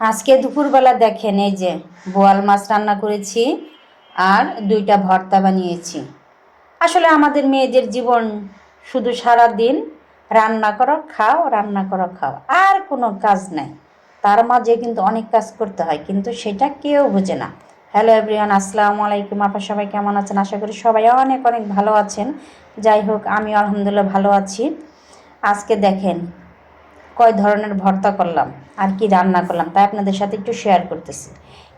আজকে দুপুরবেলা দেখেন, এই যে বোয়াল মাছ রান্না করেছি আর দুইটা ভর্তা বানিয়েছি। আসলে আমাদের মেয়েদের জীবন শুধু সারা দিন রান্না করো, খাও, রান্না করো, খাও, আর কোনো কাজ নাই। তার মাঝে কিন্তু অনেক কাজ করতে হয়, কিন্তু সেটা কেউ বোঝে না। হ্যালো এভরিওয়ান, আসসালামু আলাইকুম। আপনার সবাই কেমন আছেন? আশা করি সবাই অনেক অনেক ভালো আছেন। যাই হোক আমি আলহামদুলিল্লাহ ভালো আছি। আজকে দেখেন কয় ধরনের ভর্তা করলাম, আর কি রান্না করলাম, তাই আপনাদের সাথে একটু শেয়ার করতেছি।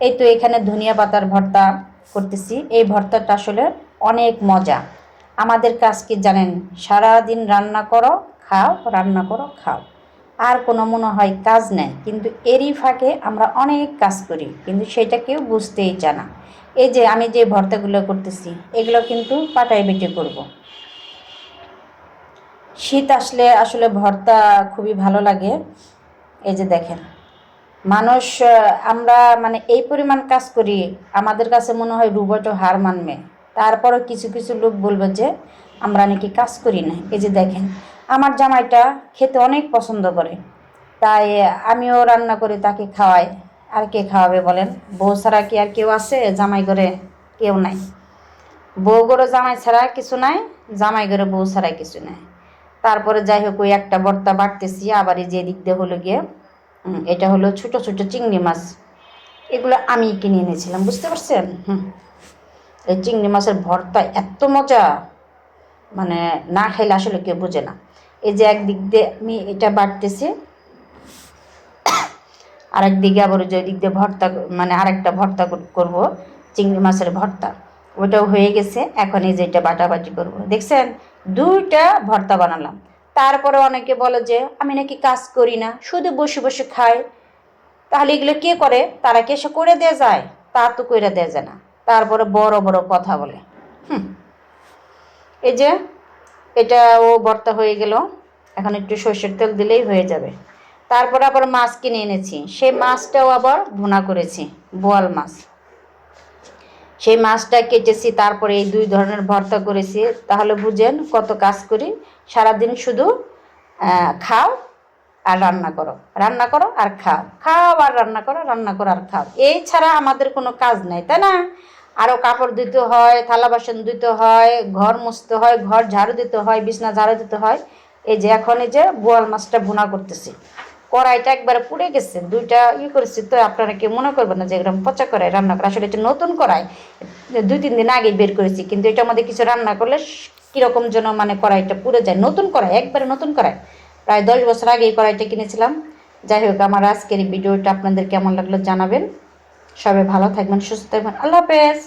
এই তো এখানে ধনিয়া পাতার ভর্তা করতেছি। এই ভর্তাটা আসলে অনেক মজা। আমাদের কাজ কি জানেন? সারাদিন রান্না করো, খাও, রান্না করো, খাও। আর কোনো মনে হয় কাজ নেই, কিন্তু এরই ফাঁকে আমরা অনেক কাজ করি, কিন্তু সেটা কেউ বুঝতেই চায় না। এই যে আমি যে ভর্তাগুলো করতেছি, এগুলো কিন্তু পাটায় বেটে করব। শীত আসলে আসলে ভর্তা খুবই ভালো লাগে। এই যে দেখেন, মানুষ আমরা মানে এই পরিমাণ কাজ করি, আমাদের কাছে মনে হয় রুবটও হার মানবে। তারপরও কিছু কিছু লোক বলবে যে, আমরা নাকি কাজ করি না। এই যে দেখেন, আমার জামাইটা খেতে অনেক পছন্দ করে, তাই আমিও রান্না করে, তাকে খাওয়াই। আর কে খাওয়াবে বলেন? বউ ছাড়া কি আর কেউ আছে? জামাই করে কেউ নাই। বউ করে জামাই ছাড়া কিছু নাই, জামাই করে বউ ছাড়া কিছু নাই। তারপরে যাই হোক, ওই একটা ভর্তা বাড়তেছি আবার এই যে দিক দিয়ে হলো গিয়ে এটা হলো ছোট ছোট চিংড়ি মাছ। এগুলো আমি কিনে এনেছিলাম, বুঝতে পারছেন? হুম। এই চিংড়ি মাছের ভর্তা এত মজা। মানে না খাইলে আসলে কেউ বোঝে না। এই যে একদিক দিয়ে আমি এটা বাড়তেছি আরেক দিকে আবার যে দিক দিয়ে ভর্তা মানে আরেকটা ভর্তা কর- করব, চিংড়ি মাছের ভর্তা। ওটাও হয়ে গেছে, এখন এই যে এটা বাটাবাটি করব। দেখছেন? দুইটা ভর্তা বানালাম। তারপরে অনেকে বলে যে, আমি নাকি কাজ করি না, শুধু বসে বসে খাই। তাহলে এগুলো কে করে? তারা কি এসে করে দেওয়া যায়? তা তো করে দেওয়া যায় না। তারপরে বড় বড় কথা বলে। হুম। এই যে, এটা ও ভর্তা হয়ে গেল। এখন একটু সর্ষের তেল দিলেই হয়ে যাবে। তারপরে আবার মাছ কিনে এনেছি। সেই মাছটাও আবার ভুনা করেছি, বোয়াল মাছ। সেই মাছটা কেটেছি, তারপরে এই দুই ধরনের ভর্তা করেছি। তাহলে বুঝেন কত কাজ করি। সারাদিন শুধু খাও আর রান্না করো। রান্না করো আর খাও। খাও আর রান্না করো রান্না করো আর খাও। এই ছাড়া আমাদের কোনো কাজ নাই, তাই না? আরও কাপড় দিতে হয়, থালা বাসন দিতে হয়, ঘর মুছতে হয়, ঘর ঝাড়ু দিতে হয়, বিছনা ঝাড়ু দিতে হয়। এই যে এখন এই যে বোয়াল মাছটা ভুনা করতেছি। কড়াইটা একবারে পুড়ে গেছে, দুইটা ই করেছি তো, আপনারা কেউ মনে করবেন না যে এরকম পচা কড়াই রান্না করা। আসলে এটা নতুন কড়াই, দুই তিন দিন আগেই বের করেছি, কিন্তু এটা আমাদের কিছু রান্না করলে কীরকম যেন মানে কড়াইটা পুড়ে যায়। নতুন কড়াই, একবারে নতুন কড়াই। প্রায় দশ বছর আগে এই কড়াইটা কিনেছিলাম। যাই হোক, আমার আজকের এই ভিডিওটা আপনাদের কেমন লাগল জানাবেন। সবাই ভালো থাকবেন, সুস্থ থাকবেন। আল্লাহ হাফেজ।